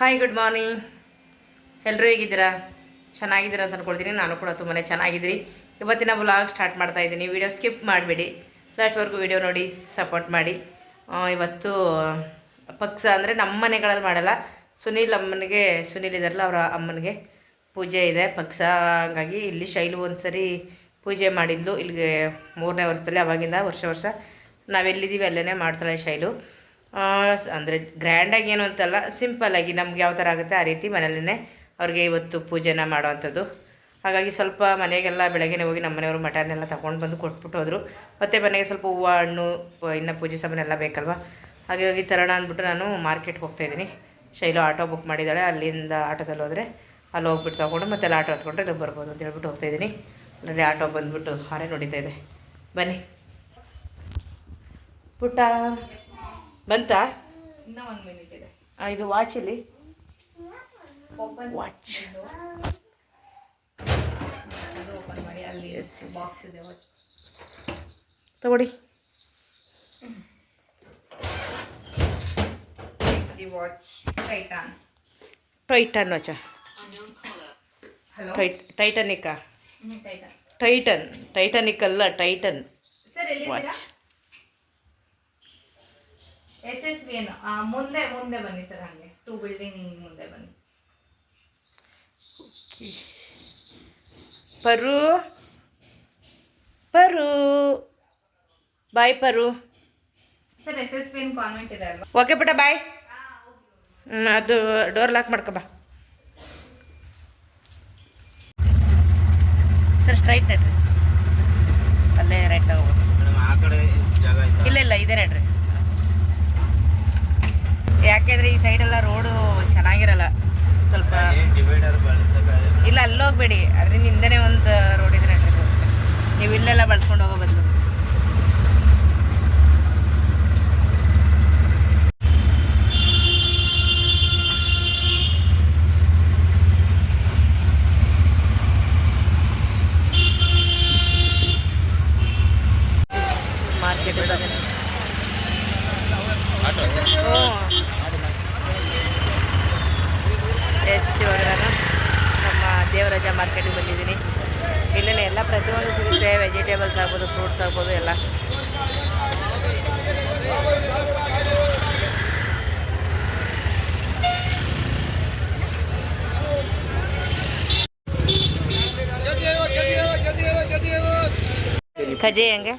Hi good morning ಎಲ್ಲರೂ ಹೇಗಿದ್ದೀರಾ? ಚೆನ್ನಾಗಿದ್ದೀರಾ ಅಂತ ಅಂದ್ಕೊಳ್ತೀನಿ ನಾನು ಕೂಡ ತುಂಬಾ ಚೆನ್ನಾಗಿದ್ದೀನಿ. ಇವತ್ತಿನ ಬ್ಲಾಗ್ ಸ್ಟಾರ್ಟ್ ಮಾಡ್ತಾ ಇದ್ದೀನಿ. ವೀಡಿಯೋ ಸ್ಕಿಪ್ ಮಾಡಬೇಡಿ. ಲಾಸ್ಟ್ವರೆಗೂ ವಿಡಿಯೋ ನೋಡಿ ಸಪೋರ್ಟ್ ಮಾಡಿ. ಇವತ್ತು ಪಕ್ಷ ಅಂದರೆ ನಮ್ಮ ಮನೆಗಳಲ್ಲಿ ಮಾಡಲ್ಲ. ಸುನೀಲ್ ಅಮ್ಮನಿಗೆ, ಸುನೀಲ್ ಇದಾರಲ್ಲ, ಅವರ ಅಮ್ಮನಿಗೆ ಪೂಜೆ ಇದೆ. ಪಕ್ಷ ಹಂಗಾಗಿ ಇಲ್ಲಿ ಶೈಲು ಒಂದು ಸರಿ ಪೂಜೆ ಮಾಡಿದ್ಲು. ಇಲ್ಲಿಗೆ ಮೂರನೇ ವರ್ಷದಲ್ಲಿ, ಅವಾಗಿಂದ ವರ್ಷ ವರ್ಷ ನಾವೆಲ್ಲಿದ್ದೀವಿ ಅಲ್ಲೇ ಮಾಡ್ತಾಳೆ ಶೈಲು. ಅಂದರೆ ಗ್ರ್ಯಾಂಡಾಗಿ ಏನು ಅಂತಲ್ಲ ಸಿಂಪಲ್ಲಾಗಿ ನಮ್ಗೆ ಯಾವ ಥರ ಆಗುತ್ತೆ ಆ ರೀತಿ ಮನೇಲೇ ಅವ್ರಿಗೆ ಇವತ್ತು ಪೂಜೆನ ಮಾಡುವಂಥದ್ದು. ಹಾಗಾಗಿ ಸ್ವಲ್ಪ ಮನೆಗೆಲ್ಲ ಬೆಳಗ್ಗೆ ಹೋಗಿ ನಮ್ಮ ಮನೆಯವರು ಮಟನ್ನೆಲ್ಲ ತಗೊಂಡು ಬಂದು ಕೊಟ್ಬಿಟ್ಟು ಹೋದರು. ಮತ್ತು ಮನೆಗೆ ಸ್ವಲ್ಪ ಹೂವು, ಹಣ್ಣು ಇನ್ನು ಪೂಜೆ ಸಾಮಾನೆಲ್ಲ ಬೇಕಲ್ವ? ಹಾಗಾಗಿ ತರೋಣ ಅಂದ್ಬಿಟ್ಟು ನಾನು ಮಾರ್ಕೆಟ್ಗೆ ಹೋಗ್ತಾಯಿದ್ದೀನಿ ಶೈಲು ಆಟೋ ಬುಕ್ ಮಾಡಿದ್ದಾಳೆ. ಅಲ್ಲಿಂದ ಆಟೋದಲ್ಲಿ ಹೋದರೆ ಅಲ್ಲಿ ಹೋಗ್ಬಿಟ್ಟು ತೊಗೊಂಡು ಮತ್ತೆ ಅಲ್ಲಿ ಆಟೋ ಹತ್ಕೊಂಡ್ರೆ ಇಲ್ಲಿ ಬರ್ಬೋದು ಅಂತ ಹೇಳ್ಬಿಟ್ಟು ಹೋಗ್ತಾಯಿದ್ದೀನಿ ಅಲ್ಲಿ ಆಟೋ ಬಂದ್ಬಿಟ್ಟು ಹಾರೆ ನೋಡಿತಾ ಇದೆ. ಬನ್ನಿ. ಪುಟ್ಟ. ಬಂತಾ? ಇನ್ನೂ ಒಂದು ಮಿನಿಟ್ ಇದೆ. ಇದು ಇಲ್ಲಿ ಓಪನ್ ವಾಚ್ ಅದು ಓಪನ್ ಮಾಡಿ ಅಲ್ಲಿ ಬಾಕ್ಸ್ ಇದೆ ವಾಚ್ ತಗೊಳ್ಳಿ. ದಿ ವಾಚ್ ಟೈಟಾನ್ ಟೈಟನ್ ವಾಚ ಹಲೋ ಟೈಟ್ ಟೈಟನಿಕಾ ಟೈಟಾನ್ ಟೈಟನ್ ಟೈಟನಿಕ್ ಅಲ್ಲ Titan watch S S B ಏನು ಮುಂದೆ ಮುಂದೆ ಬನ್ನಿ ಸರ್ ಹಾಗೆ. ಟೂ ಬಿಲ್ಡಿಂಗ್ ಮುಂದೆ ಬನ್ನಿ. ಪರು. ಪರು. ಬಾಯ್ ಪರು. Sir S S B convent ಇದೆ ಅಲ್ವಾ? ಓಕೆ ಪುಟ್ಟ ಬಾಯ್ ಅದು ಡೋರ್ ಲಾಕ್ ಮಾಡ್ಕೊ ಬಾ. ಸರ್ ಸ್ಟ್ರೈಟ್ ನಡ್ರಿ. ಅಲ್ಲೇ ರೈಟ್ ಹೋಗ್ಬೋದು ಮೇಡಮ್ ಆ ಕಡೆ ಜಾಗ ಆಯ್ತಾ ಇಲ್ಲ ಇಲ್ಲ ಇದೆ ನಡ್ರಿ. ಯಾಕೆಂದ್ರೆ ಈ ಸೈಡೆಲ್ಲ ರೋಡು ಚೆನ್ನಾಗಿರಲ್ಲ. ಸ್ವಲ್ಪ ಇಲ್ಲ ಅಲ್ಲೋಗ್ಬೇಡಿ. ಅದ್ರಿಂದ ಹಿಂದೆನೇ ಒಂದು ರೋಡ್ ಇದೆ ನೀವು ಇಲ್ಲೆಲ್ಲ ಬಳಸ್ಕೊಂಡು ಹೋಗೋ ಬದಲು ಮಾರ್ಕೆಟ್ ಆಟೋ ಎಸ್ ಇವಾಗ ನಾನು ನಮ್ಮ ದೇವರಾಜ ಮಾರ್ಕೆಟಿಗೆ ಬಂದಿದ್ದೀನಿ. ಇಲ್ಲೆಲ್ಲ ಎಲ್ಲ ಪ್ರತಿಯೊಂದು ಸಿಗುತ್ತೆ. ವೆಜಿಟೇಬಲ್ಸ್ ಆಗ್ಬೋದು ಫ್ರೂಟ್ಸ್ ಆಗ್ಬೋದು ಎಲ್ಲ. ಕಜೆ ಹೆಂಗೆ?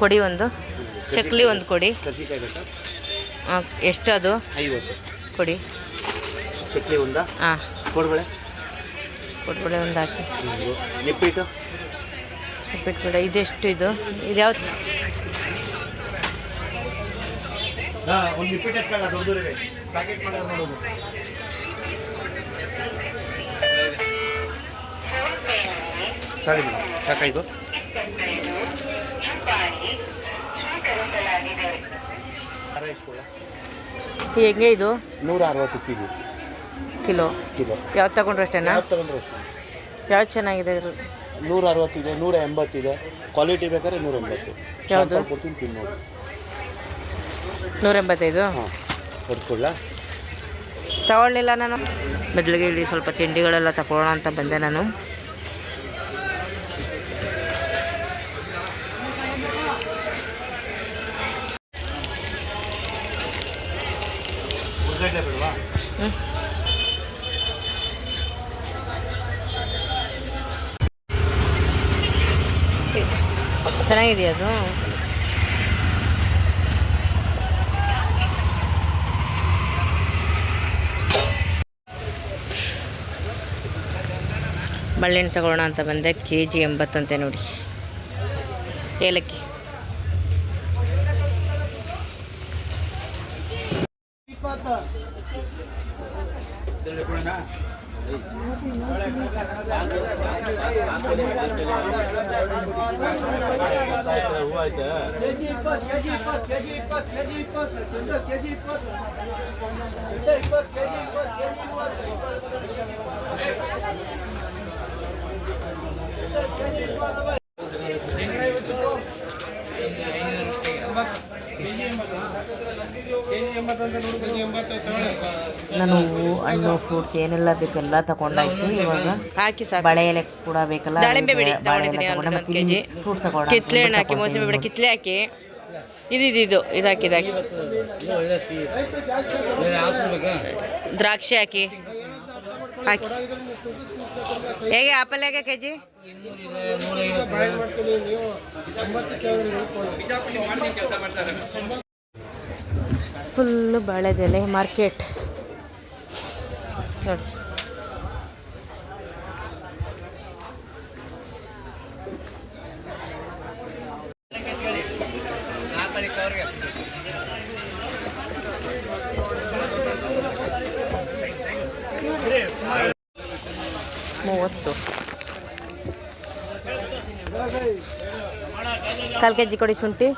ಕೊಡಿ ಒಂದು. ಚಕ್ಲಿ ಒಂದು ಕೊಡಿ. ಎಷ್ಟು ಅದು ಕೊಡಿ. ಚಕ್ಲಿ ಒಂದು? ಹಾಂ ಕೊಟ್ಬಿಡಿ ಒಂದು ಹಾಕಿ. ನಿಪ್ಪಿಟ್ಟು? ಕೂಡ ಇದೆಷ್ಟು ಇದು? ಇದು ನಿಪ್ಪಿಟ್ಟು ನೋಡೋದು ಸರಿ ಮೇಡಮ್ ಸಾಕಾಯ್ತು. ಹೆಂಗೆ ಇದು? ನೂರ ಅರವತ್ತು ಕೆಜಿ. ಕಿಲೋ. ಕಿಲೋ. ಯಾವ್ದು ತಗೊಂಡ್ರು ಅಷ್ಟೇನಾ? ಯಾವ್ದು ತಗೊಂಡ್ರೆ ಅಷ್ಟೇ. ಯಾವ್ದು ಚೆನ್ನಾಗಿದೆ? ನೂರ ಅರವತ್ತಿದೆ ನೂರ ಎಂಬತ್ತಿದೆ ಕ್ವಾಲಿಟಿ ಬೇಕಾದ್ರೆ ನೂರ ಎಂಬತ್ತು ಯಾವ್ದು? ಕೊಡ್ತೀನಿ ತಿನ್ನೋದು. ನೂರ ಎಂಬತ್ತೈದು ಹಾಂ ಕೊಡ್ಕೊಳ್ಳ ತಗೊಳ್ಳಿಲ್ಲ ನಾನು. ಬದಲಿಗೆ ಇಲ್ಲಿ ಸ್ವಲ್ಪ ತಿಂಡಿಗಳೆಲ್ಲ ತಗೊಳ್ಳೋಣ ಅಂತ ಬಂದೆ ನಾನು. ಚೆನ್ನಾಗಿದೆಯಾ ಅದು? ಬಳ್ಳಿನ ತಗೊಳ್ಳೋಣ ಅಂತ ಬಂದೆ ಕೆ ಜಿ ಎಂಬತ್ತಂತೆ ನೋಡಿ. ಏಲಕ್ಕಿ. ಕೆಜಿ ಇಪ್ಪತ್ತು ನಾನು ಹಣ್ಣು ಫ್ರೂಟ್ಸ್ ಏನೆಲ್ಲ ಬೇಕೆಲ್ಲ ಎಲ್ಲ ತಗೊಂಡಾಯ್ತು. ಇವಾಗ ಹಾಕಿ ಬಳೆ ಎಲೆ ಕೂಡ ಬೇಕಲ್ಲ ದಾಳಿಂಬೆ ಬಿಡಿ ಫ್ರೂಟ್ ಕಿತ್ಲೆ ಹಣ್ಣು ಹಾಕಿ ಮೋಸಂಬಿ ಬಿಡಿ ಕಿತ್ಲೆ ಹಾಕಿ. ಇದು ಇದು ಹಾಕಿ ಇದು ಹಾಕಿ. ದ್ರಾಕ್ಷಿ ಹಾಕಿ. ಹಾಕಿ. ಹೇಗೆ ಆಪಲ್ ಹೇಗೆ ಕೆ ಜಿ ಫುಲ್ಲು ಬಾಳೆದೆಲೆ ಮಾರ್ಕೆಟ್. ನೋಡಿ ಮೂವತ್ತು. ಕಾಲು ಕೆ ಜಿ ಕೊಡಿ ಶುಂಠಿ.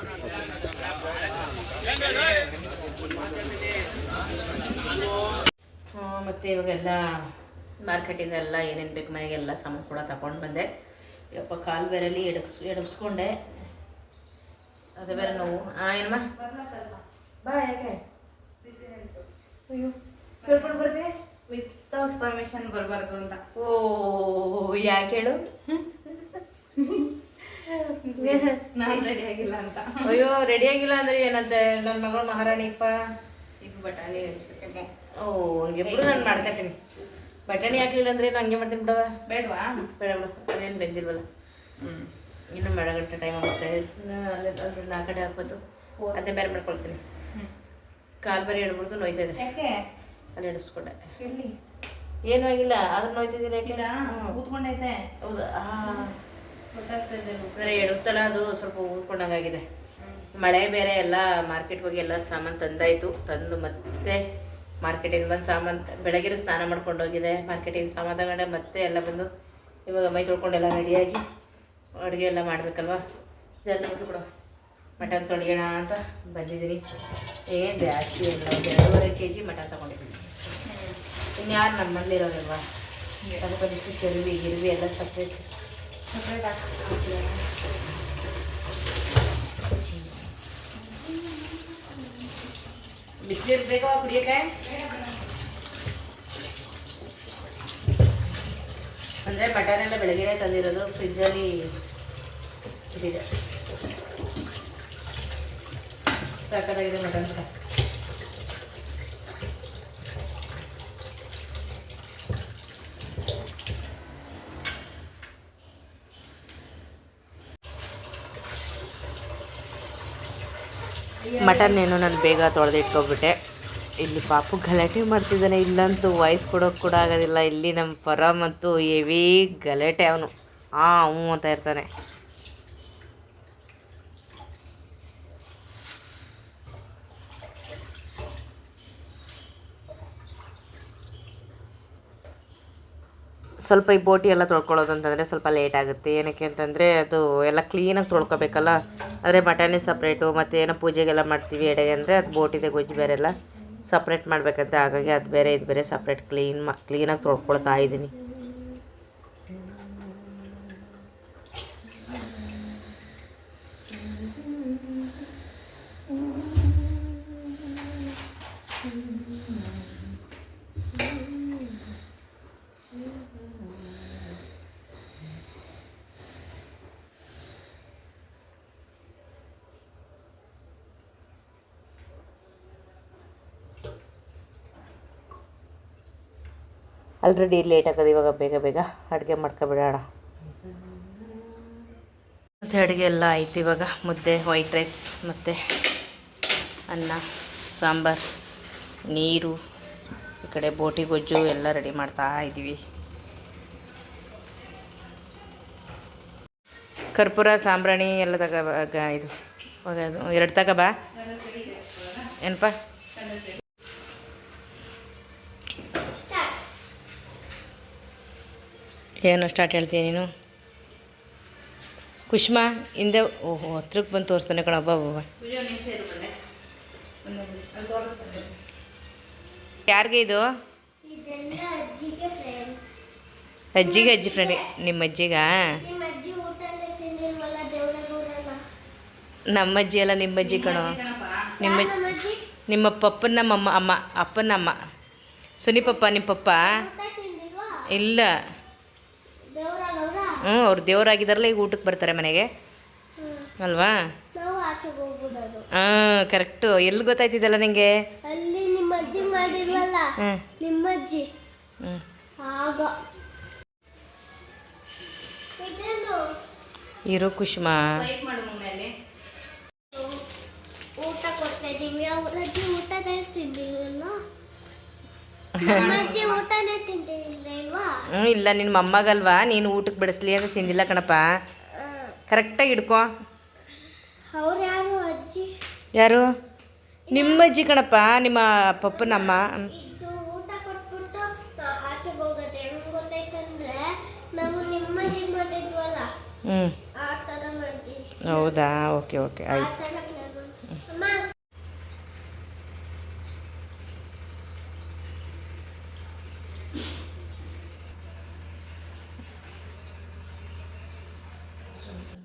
ಮತ್ತು ಇವಾಗೆಲ್ಲ ಮಾರ್ಕೆಟಿಂದ ಎಲ್ಲ ಏನೇನು ಬೇಕು ಮನೆಗೆಲ್ಲ ಸಾಮಾನು ಕೂಡ ತಗೊಂಡು ಬಂದೆ. ಯಪ್ಪ ಕಾಲು ಬೇರೆಲಿ ಎಡಗ್ಸ್ ಎಡಗಿಸ್ಕೊಂಡೆ. ಅದು ಬೇರೆ ನೋವು. ಹಾಂ ಏನಮ್ಮ? ಬಾ ಯಾಕೆ? ಅಯ್ಯೋ ಕೇಳ್ಕೊಂಡು ಬರ್ತೀವಿ ವಿತೌಟ್ ಪರ್ಮಿಷನ್ ಬರಬಾರ್ದು ಅಂತ. ಓ ಯಾಕೆ ಹೇಳು? ನಾನು ರೆಡಿ ಆಗಿಲ್ಲ ಅಂತ. ಅಯ್ಯೋ ರೆಡಿ ಆಗಿಲ್ಲ ಅಂದ್ರೆ ಏನಂತೆ? ನನ್ನ ಮಗಳು ಮಹಾರಾಣಿಪ್ಪ ಇದು ಬಟಾಣಿ ನೆನ್ಸ್ಕೊತೀನಿ ಓ ಹಂಗೆ ಬಿಡು ನಾನು ಮಾಡ್ಕೊತೀನಿ. ಬಟಾಣಿ ಹಾಕ್ಲಿಲ್ಲ ಅಂದ್ರೆ ಏನು ಹಂಗೆ ಮಾಡ್ತೀನಿ ಬಿಡವ ಬೇಡವಾ? ಬೇಡ ಬಿಡು ಅದೇನು ಬೆಂದಿಲ್ವಲ್ಲ. ಹ್ಞೂ ಇನ್ನೂ ಮಳೆ ಗಂಟೆ ಟೈಮ್ ಆಗುತ್ತೆ ಅಲ್ಲೇ ಅಲ್ಲೇ ನಾ ಕಡೆ ಹಾಕ್ಬೋದು. ಅದೇ ಬೇರೆ ಮಾಡ್ಕೊಳ್ತೀನಿ. ಕಾಲು ಬೇರೆ ಹಿಡ್ಬಿಡ್ದು ನೋಯ್ತಾ ಯಾಕೆ? ಅಲ್ಲಿ ಎಡಿಸ್ಕೊಂಡೆ ಇಲ್ಲಿ ಏನೂ ಆಗಿಲ್ಲ ಆದ್ರೂ ನೋಯ್ತಿದ್ದೀರ ಯಾಕಿಲ್ಲ ಊದ್ಕೊಂಡೈತೆ. ಹೌದಾ? ಅಂದರೆ ಎಡುತ್ತಲ್ಲ ಅದು ಸ್ವಲ್ಪ ಊದ್ಕೊಂಡಂಗಾಗಿದೆ. ಮಳೆ ಬೇರೆ ಎಲ್ಲ ಮಾರ್ಕೆಟ್ಗೆ ಹೋಗಿ ಎಲ್ಲ ಸಾಮಾನು ತಂದಾಯಿತು. ತಂದು ಮತ್ತೆ ಮಾರ್ಕೆಟಿಂದ ಬಂದು ಸಾಮಾನು ಬೆಳಗ್ಗೆ ಸ್ನಾನ ಮಾಡ್ಕೊಂಡು ಹೋಗಿದೆ. ಮಾರ್ಕೆಟಿಂದ ಸಾಮಾನು ತಗೊಂಡೆ ಮತ್ತೆ ಎಲ್ಲ ಬಂದು ಇವಾಗ ಮೈ ತೊಳ್ಕೊಂಡೆಲ್ಲ ರೆಡಿಯಾಗಿ ಅಡುಗೆ ಎಲ್ಲ ಮಾಡಬೇಕಲ್ವ? ಜಲ್ದಿ ಬಿಟ್ಟು ಬಿಡು. ಮಟನ್ ತೊಳೆಯೋಣ ಅಂತ ಬಂದಿದ್ದೀನಿ. ಏನು ಜಾಸ್ತಿ ಇಲ್ಲ. ಒಂದು ಎರಡೂವರೆ ಕೆ ಜಿ ಮಟನ್ ತೊಗೊಂಡಿದ್ದೀನಿ. ಇನ್ಯಾರು ನಮ್ಮಲ್ಲಿ ಇರೋದಿಲ್ವಾ ಅದು ಬಂದಿತ್ತು ಚರ್ವಿ ಗಿರುವಿ ಎಲ್ಲ ಸಪ್ರೇಟ್ ಸಪ್ರೇಟ್ ಬಿಸಿನೀರು ಬೇಕಾ ಕುಡಿಯೋಕ್ಕೆ? ಅಂದರೆ ಮಟನ್ ಎಲ್ಲ ಬೆಳಗ್ಗೆ ತಂದಿರೋದು ಫ್ರಿಜ್ಜಲ್ಲಿ ಇದಿದೆ ಸಾಕಾಗಿದೆ ಮಟನ್ ಫ್ರೈ ಮಟನ್ ಏನು ನಾನು ಬೇಗ ತೊಳೆದು ಇಟ್ಕೊಬಿಟ್ಟೆ. ಇಲ್ಲಿ ಪಾಪು ಗಲಾಟೆ ಮಾಡ್ತಿದ್ದಾನೆ, ಇಲ್ಲಂತೂ ವಾಯ್ಸ್ ಕೊಡೋಕೆ ಕೂಡ ಆಗೋದಿಲ್ಲ. ಇಲ್ಲಿ ನಮ್ಮ ಪರ ಮತ್ತು ಹೆವಿ ಗಲಾಟೆ ಅವನು. ಆ, ಹ್ಞೂ ಅಂತ ಇರ್ತಾನೆ. ಸ್ವಲ್ಪ ಈ ಬೋಟಿ ಎಲ್ಲ ತೊಳ್ಕೊಳ್ಳೋದು ಅಂತಂದರೆ ಸ್ವಲ್ಪ ಲೇಟ್ ಆಗುತ್ತೆ. ಏನಕ್ಕೆ ಅಂತಂದರೆ ಅದು ಎಲ್ಲ ಕ್ಲೀನಾಗಿ ತೊಳ್ಕೊಬೇಕಲ್ಲ? ಅಂದರೆ ಮಟನೇ ಸಪ್ರೇಟು ಮತ್ತು ಏನೋ ಪೂಜೆಗೆಲ್ಲ ಮಾಡ್ತೀವಿ ಎಡೆಗೆ ಅಂದರೆ ಅದು ಬೋಟಿದೆ ಗೊಜ್ಜು ಬೇರೆ ಎಲ್ಲ ಸಪ್ರೇಟ್ ಮಾಡಬೇಕಂತ. ಹಾಗಾಗಿ ಅದು ಬೇರೆ, ಇದು ಬೇರೆ ಸಪ್ರೇಟ್ ಕ್ಲೀನ್ ಮಾ ಕ್ಲೀನಾಗಿ ತೊಳ್ಕೊಳ್ತಾ ಇದ್ದೀನಿ. ಆಲ್ರೆಡಿ ಲೇಟ್ ಆಗೋದು ಇವಾಗ ಬೇಗ ಬೇಗ ಅಡುಗೆ ಮಾಡ್ಕೊಬಿಡೋಣ. ಮತ್ತು ಅಡುಗೆ ಎಲ್ಲ ಆಯ್ತು ಇವಾಗ. ಮುದ್ದೆ ವೈಟ್ ರೈಸ್ ಮತ್ತು ಅನ್ನ, ಸಾಂಬಾರು, ನೀರು, ಈ ಕಡೆ ಬೋಟಿ, ಗೊಜ್ಜು ಎಲ್ಲ ರೆಡಿ ಮಾಡ್ತಾ ಇದ್ದೀವಿ. ಕರ್ಪೂರ, ಸಾಂಬ್ರಾಣಿ ಎಲ್ಲ ತಗ ಇದು ಎರಡು ತಗಬಾ ಏನಪ್ಪ? ಏನು ಸ್ಟಾರ್ಟ್ ಹೇಳ್ತೀನಿ ನೀನು? ಕುಷ್ಮಾ ಹಿಂದೆ ಓಹೋ ಹತ್ರಕ್ಕೆ ಬಂದು ತೋರಿಸ್ತಾನೆ ಕಣಪ್ಪ ಹಬ್ಬ ಹಬ್ಬ. ಯಾರಿಗೆ ಇದು? ಅಜ್ಜಿಗೆ ಅಜ್ಜಿ ಫ್ರೆಂಡ್ ನಿಮ್ಮ ಅಜ್ಜಿಗ? ನಮ್ಮ ಅಜ್ಜಿ ಅಲ್ಲ ನಿಮ್ಮ ಅಜ್ಜಿ ಕಣೋ. ನಿಮ್ಮ ನಿಮ್ಮ ಪಪ್ಪನ ನಮ್ಮ ಅಮ್ಮ ಅಮ್ಮ ಅಪ್ಪನ ಅಮ್ಮ. ಸುನಿ ಪಪ್ಪ ನಿಮ್ಮ ಪಪ್ಪ? ಇಲ್ಲ. ಹ್ಞೂ ಅವ್ರು ದೇವರಾಗಿದ್ದಾರಲ್ಲ ಈಗ ಊಟಕ್ಕೆ ಬರ್ತಾರೆ ಮನೆಗೆ. ಅಲ್ವಾ? ಹಾಂ ಕರೆಕ್ಟು. ಎಲ್ಲಿ ಗೊತ್ತಾಯ್ತಿದ್ದಲ್ಲ ನಿಂಗೆ? ಅಲ್ಲಿ ನಿಮ್ಮ ಅಜ್ಜಿ ಮಾಡಿಲ್ವಲ್ಲ ನಿಮ್ಮ ಅಜ್ಜಿ ಹ್ಞೂ. ಆಗ. ಇದೇನು ಇರೋ ಕುಷ್ಮಾ ಊಟ ಕೊಡ್ತಾ ಇದ್ದೀವಿ ಊಟ ಹ್ಞೂ ಇಲ್ಲ ನಿನ್ನ ಮೊಮ್ಮಗಲ್ವಾ? ನೀನು ಊಟಕ್ಕೆ ಬಿಡಿಸ್ಲಿ ಅಂತ ತಿಂದಿಲ್ಲ ಕಣಪ್ಪ. ಕರೆಕ್ಟಾಗಿ ಹಿಡ್ಕೊ. ಯಾರು ನಿಮ್ಮ ಅಜ್ಜಿ ಕಣಪ್ಪ ನಿಮ್ಮ ಪಪ್ಪನಮ್ಮ ಹ್ಞೂ ಹೌದಾ? ಓಕೆ ಓಕೆ ಆಯ್ತು ಥರ plan ಮಾಡ್ತೀವಿ. ಅಮ್ಮ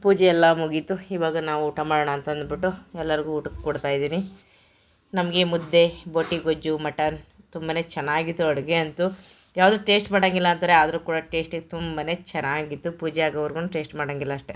ಪೂಜೆ ಎಲ್ಲ ಮುಗೀತು. ಇವಾಗ ನಾವು ಊಟ ಮಾಡೋಣ ಅಂತ ಅಂದ್ಬಿಟ್ಟು ಎಲ್ಲರಿಗೂ ಊಟಕ್ಕೆ ಕೊಡ್ತಾ ಇದ್ದೀನಿ. ನಮಗೆ ಮುದ್ದೆ, ಬೋಟಿ ಗೊಜ್ಜು, ಮಟನ್ ತುಂಬಾ ಚೆನ್ನಾಗಿತ್ತು ಅಡುಗೆ ಅಂತೂ. ಯಾವುದು ಟೇಸ್ಟ್ ಮಾಡೋಂಗಿಲ್ಲ ಅಂತಾರೆ, ಆದರೂ ಕೂಡ ಟೇಸ್ಟಿಗೆ ತುಂಬಾ ಚೆನ್ನಾಗಿತ್ತು. ಪೂಜೆ ಆಗೋವರೆಗೂ ಟೇಸ್ಟ್ ಮಾಡೋಂಗಿಲ್ಲ ಅಷ್ಟೇ.